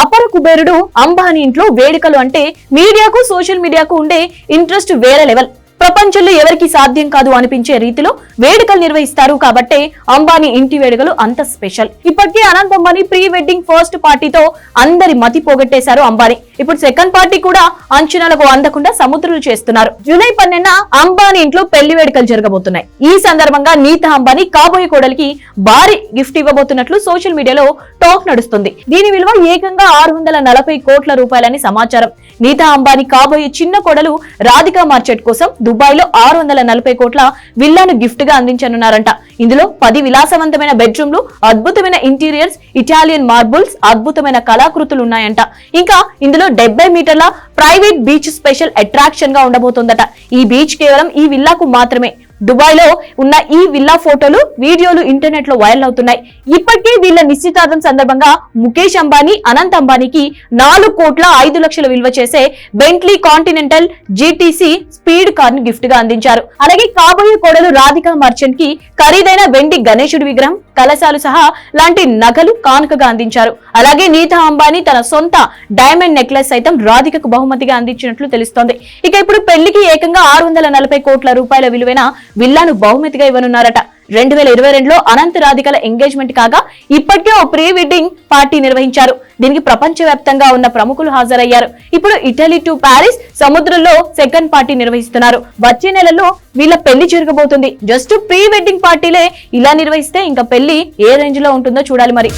అపర కుబేరుడు అంబానీ ఇంట్లో వేడుకలు అంటే మీడియాకు సోషల్ మీడియాకు ఉండే ఇంట్రెస్ట్ వేరే లెవెల్. ప్రపంచంలో ఎవరికి సాధ్యం కాదు అనిపించే రీతిలో వేడుకలు నిర్వహిస్తారు కాబట్టే అంబానీ ఇంటి వేడుకలు అంత స్పెషల్. ఇప్పటికే Anant Ambani pre wedding first పార్టీతో అందరి మతి పోగొట్టేశారు అంబానీ. ఇప్పుడు సెకండ్ పార్టీ కూడా అంచనాలకు అందకుండా సముద్రులు చేస్తున్నారు. జూలై పన్నెండున అంబానీ ఇంట్లో పెళ్ళి వేడుకలు జరగబోతున్నాయి. ఈ సందర్భంగా నీతా అంబానీ కాబోయే కోడలికి భారీ గిఫ్ట్ ఇవ్వబోతున్నట్లు సోషల్ మీడియాలో టాక్ నడుస్తుంది. దీని విలువ ఏకంగా ఆరు వందల నలభై కోట్ల రూపాయలని సమాచారం. నీతా అంబానీ కాబోయే చిన్న కోడలు రాధికా మార్చెట్ కోసం దుబాయ్లో ఆరు వందల నలభై కోట్ల విల్లాను గిఫ్ట్గా అందించనున్నారంట. ఇందులో పది విలాసవంతమైన బెడ్రూమ్లు అద్భుతమైన ఇంటీరియర్స్ ఇటాలియన్ మార్బుల్స్ అద్భుతమైన కళాకృతులు ఉన్నాయంట. ఇంకా ఇందులో డెబ్బై మీటర్ల ప్రైవేట్ బీచ్ స్పెషల్ అట్రాక్షన్గా ఉండబోతోందట. ఈ బీచ్ కేవలం ఈ విల్లాకు మాత్రమే. దుబాయ్లో ఉన్న ఈ విల్లా ఫోటోలు వీడియోలు ఇంటర్నెట్లో వైరల్ అవుతున్నాయి. ఇప్పటికే వీళ్ళ నిశ్చితార్థం సందర్భంగా ముఖేష్ అంబానీ అనంత్ అంబానీకి నాలుగు కోట్ల ఐదు లక్షల విలువ చేసే బెంట్లీ కాంటినెంటల్ జీటీసీ స్పీడ్ కార్ను గిఫ్ట్గా అందించారు. అలాగే కాబోయే కోడలు రాధికా మర్చెంట్కి ఖరీదైన వెండి గణేశుడి విగ్రహం కలశాలు సహా లాంటి నగలు కానుకగా అందించారు. అలాగే నీతా అంబానీ తన సొంత డైమండ్ నెక్లెస్ సైతం రాధికకు బహుమతిగా అందించినట్లు తెలుస్తోంది. ఇక ఇప్పుడు పెళ్ళికి ఏకంగా ఆరు వందల నలభై కోట్ల రూపాయల విలువైన విల్లాను బహుమతిగా ఇవ్వనున్నారట. రెండు వేల ఇరవై రెండులో అనంత రాధికల ఎంగేజ్మెంట్ కాగా ఇప్పటికే ఓ ప్రీ వెడ్డింగ్ పార్టీ నిర్వహించారు. దీనికి ప్రపంచవ్యాప్తంగా ఉన్న ప్రముఖులు హాజరయ్యారు. ఇప్పుడు ఇటలీ టు ప్యారిస్ సముద్రంలో సెకండ్ పార్టీ నిర్వహిస్తున్నారు. వచ్చే నెలలో వీళ్ళ పెళ్ళి జరగబోతుంది. జస్ట్ ప్రీ వెడ్డింగ్ పార్టీలే ఇలా నిర్వహిస్తే ఇంకా పెళ్ళి ఏ రేంజ్లో ఉంటుందో చూడాలి మరి.